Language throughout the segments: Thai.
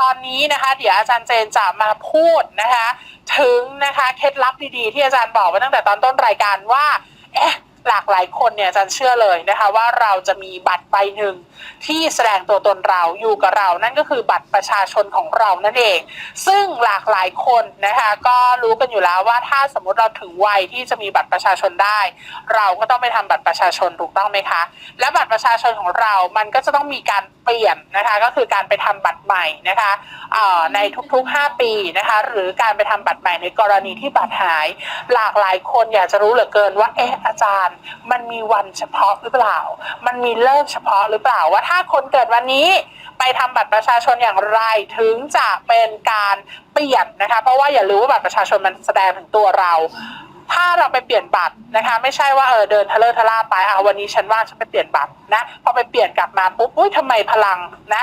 ตอนนี้นะคะ เดี๋ยวอาจารย์เจนจะมาพูดนะคะ ถึงนะคะเคล็ดลับดีๆ ที่อาจารย์บอกไว้ตั้งแต่ตอนต้นรายการว่าเอ๊ะ หลากหลายคนเนี่ยอาจารย์เชื่อเลยนะคะว่าเราจะมีบัตรใบหนึ่งที่แสดงตัวตนเราอยู่กับเรา นั่นก็คือบัตรประชาชนของเรานั่นเอง ซึ่งหลากหลายคนนะคะก็รู้กันอยู่แล้วว่าถ้าสมมติเราถึงวัยที่จะมีบัตรประชาชนได้ เราก็ต้องไปทำบัตรประชาชนถูกต้องไหมคะ และบัตรประชาชนของเรา มันก็จะต้องมีการเปลี่ยนนะคะก็คือการไปทำบัตรใหม่นะคะในทุกๆ 5 ปีนะคะหรือการไปทำบัตรใหม่ในกรณีที่บัตรหาย หลากหลายคนอยากจะรู้เหลือเกินว่าเอ๊ะอาจารย์มันมีวันเฉพาะหรือเปล่า มันมีเลิกเฉพาะหรือเปล่าว่าถ้าคนเกิดวันนี้ไปทำบัตรประชาชนอย่างไรถึงจะเป็นการเปลี่ยนนะคะ เพราะว่าอย่าลืมว่าบัตรประชาชนมันแสดงถึงตัวเรา ถ้าเราไปเปลี่ยนบัตรนะคะ ไม่ใช่ว่าเออเดินทะเลอะทะล่าไปอะวันนี้ฉันว่างฉันไปเปลี่ยนบัตร นะพอไปเปลี่ยนกลับมาปุ๊บอุ้ยทำไมพลังนะ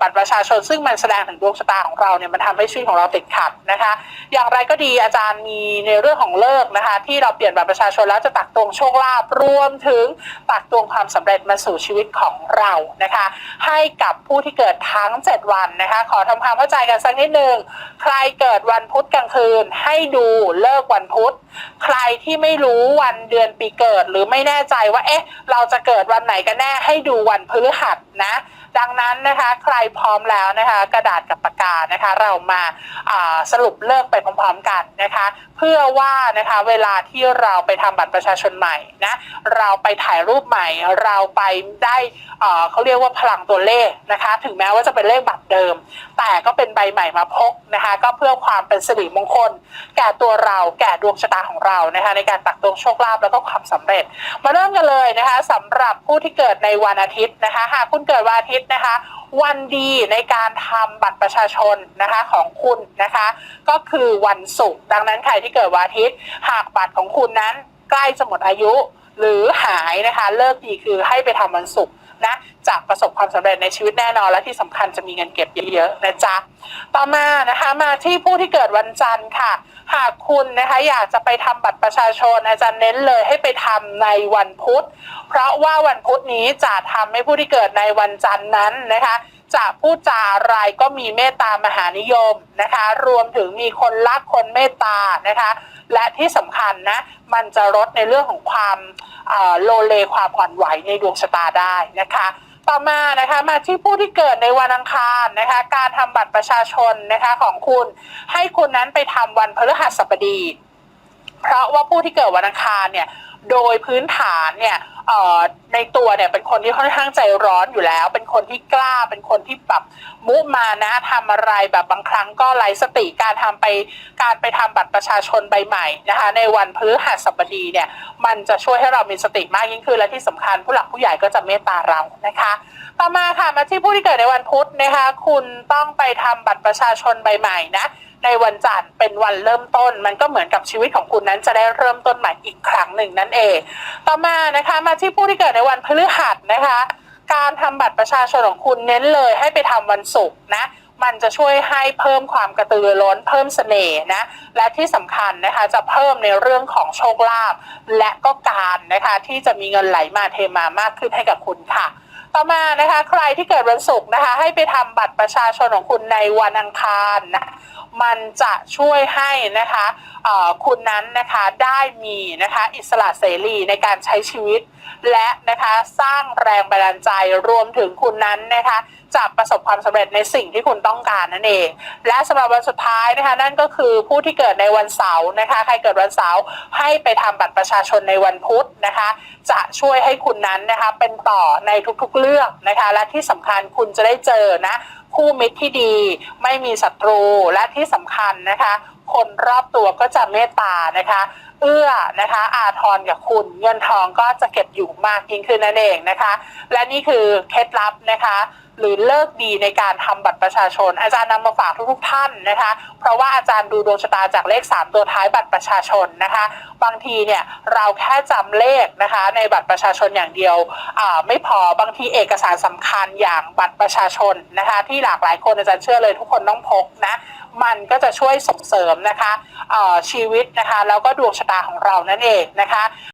บัตรประชาชนซึ่งมันแสดงถึงดวงชะตาของเราเนี่ยมันทำให้ชีวิตของเราติดขัดนะคะ อย่างไรก็ดีอาจารย์มีในเรื่องของเลิกนะคะ ที่เราเปลี่ยนบัตรประชาชนแล้วจะตักตวงโชคลาภรวมถึงตักตวงความสำเร็จมาสู่ชีวิตของเรานะคะ ให้กับผู้ที่เกิดทั้ง 7 วันนะคะ ขอทำความเข้าใจกันสักนิดหนึ่งใครเกิดวันพุธกลางคืน ให้ดูเลิกวันพุธ ใครที่ไม่รู้วันเดือนปีเกิด หรือไม่แน่ใจว่าเอ๊ะเราจะเกิดวันไหนกันแน่ให้ดูวันพฤหัสนะ ดังนั้นนะคะใครพร้อมแล้วนะคะกระดาษกับปากกานะคะเรามาาสรุปเลิกไปพร้อมๆกันนะคะ เพื่อว่านะคะเวลาที่เราไปทำบัตรประชาชนใหม่นะเราไปถ่ายรูปใหม่ เราไปได้เอ่อเขาเรียกว่าพลังตัวเลขนะคะ ถึงแม้ว่าจะเป็นเลขบัตรเดิม แต่ก็เป็นใบใหม่มาพกนะคะ ก็เพื่อความเป็นสิริมงคล แก่ตัวเราแก่ดวงชะตาของเรานะคะ ในการตักตวงโชคลาภแล้วก็ความสำเร็จ มาเริ่มกันเลยนะคะสำหรับผู้ที่เกิดในวันอาทิตย์นะคะหากคุณเกิดวันอาทิตย์นะคะ วันดีในการทำบัตรประชาชนนะคะของคุณนะคะ ก็คือวันศุกร์ดังนั้นใครที่เกิดวันอาทิตย์ หากบัตรของคุณนั้นใกล้จะหมดอายุหรือหายนะคะ เลิกดีคือให้ไปทำวันศุกร์ นะจะประสบความสำเร็จในชีวิตแน่นอน และที่สำคัญจะมีเงินเก็บเยอะๆนะจ๊ะต่อมานะคะมาที่ผู้ที่เกิดวันจันทร์ค่ะ หากคุณนะคะอยากจะไปทำบัตรประชาชน อาจารย์เน้นเลยให้ไปทำในวันพุธ เพราะว่าวันพุธนี้จะทำให้ผู้ที่เกิดในวันจันทร์นั้นนะคะจะพูดจาอะไรก็มีเมตตามหานิยมนะคะ รวมถึงมีคนรักคนเมตตานะคะ และที่สำคัญนะมันจะลดในเรื่องของความโลเลความอ่อนไหวในดวงชะตาได้นะคะต่อมานะคะมาที่ผู้ที่เกิดในวันอังคารนะคะการทำบัตรประชาชนนะคะของคุณ ให้คุณนั้นไปทำวันพฤหัสบดี เพราะว่าผู้ที่เกิดวันอังคารเนี่ยโดยพื้นฐานเนี่ยในตัวเนี่ยเป็นคนที่ค่อนข้างใจร้อนอยู่แล้ว เป็นคนที่กล้าเป็นคนที่แบบมุมานะทำอะไรแบบบางครั้งก็ไร้สติการทำไปการไปทำบัตรประชาชนใบใหม่นะคะในวันพฤหัสบดีเนี่ยมันจะช่วยให้เรามีสติมากยิ่งขึ้นและที่สำคัญผู้หลักผู้ใหญ่ก็จะเมตตาเรานะคะ ต่อมาค่ะมาที่ผู้ที่เกิดในวันพุธนะคะคุณต้องไปทำบัตรประชาชนใบใหม่นะ ในวันจันทร์เป็นวันเริ่มต้น มันก็เหมือนกับชีวิตของคุณนั้นจะได้เริ่มต้นใหม่อีกครั้งหนึ่งนั่นเอง ต่อมานะคะมาที่ผู้ที่เกิดในวันพฤหัสนะคะ การทำบัตรประชาชนของคุณเน้นเลยให้ไปทำวันศุกร์นะมันจะช่วยให้เพิ่มความกระตือรือร้นเพิ่มเสน่ห์นะ และที่สำคัญนะคะจะเพิ่มในเรื่องของโชคลาภและก็การนะคะที่จะมีเงินไหลมาเทมามากขึ้นให้กับคุณค่ะ ต่อมานะคะใครที่เกิดวันศุกร์นะคะให้ไปทำบัตรประชาชนของคุณในวันอังคารนะ มันจะช่วยให้นะคะคุณนั้นนะคะได้มีนะคะอิสระเสรีในการใช้ชีวิต และนะคะสร้างแรงบันดาลใจรวมถึงคุณนั้นนะคะจะประสบความสำเร็จในสิ่งที่คุณต้องการนั่นเอง และสำหรับวันสุดท้ายนะคะนั่นก็คือผู้ที่เกิดในวันเสาร์นะคะใครเกิดวันเสาร์ให้ไปทำบัตรประชาชนในวันพุธนะคะ จะช่วยให้คุณนั้นนะคะเป็นต่อในทุกๆเรื่องนะคะและที่สำคัญคุณจะได้เจอนะคู่มิตรที่ดี ไม่มีศัตรูและที่สำคัญนะคะ คนรอบตัวก็จะเมตตานะคะ เอื้อนะคะอาทรกับคุณเงินทองก็จะเก็บอยู่มากยิ่งขึ้นนั่นเองนะคะ และนี่คือเคล็ดลับนะคะ หรือเลิกดีในการทำบัตรประชาชน อาจารย์นำมาฝากทุกๆท่านนะคะ เพราะว่าอาจารย์ดูดวงชะตาจากเลข 3 ตัวท้ายบัตรประชาชนนะคะ บางทีเนี่ยเราแค่จำเลขนะคะ ในบัตรประชาชนอย่างเดียวไม่พอบางทีเอกสารสำคัญอย่างบัตรประชาชนนะคะ ที่หลากหลายคนอาจารย์เชื่อเลยทุกคนต้องพกนะมันก็จะช่วยส่งเสริมนะคะชีวิตนะคะแล้วก็ดวงชะตาของเรานั่นเองนะคะ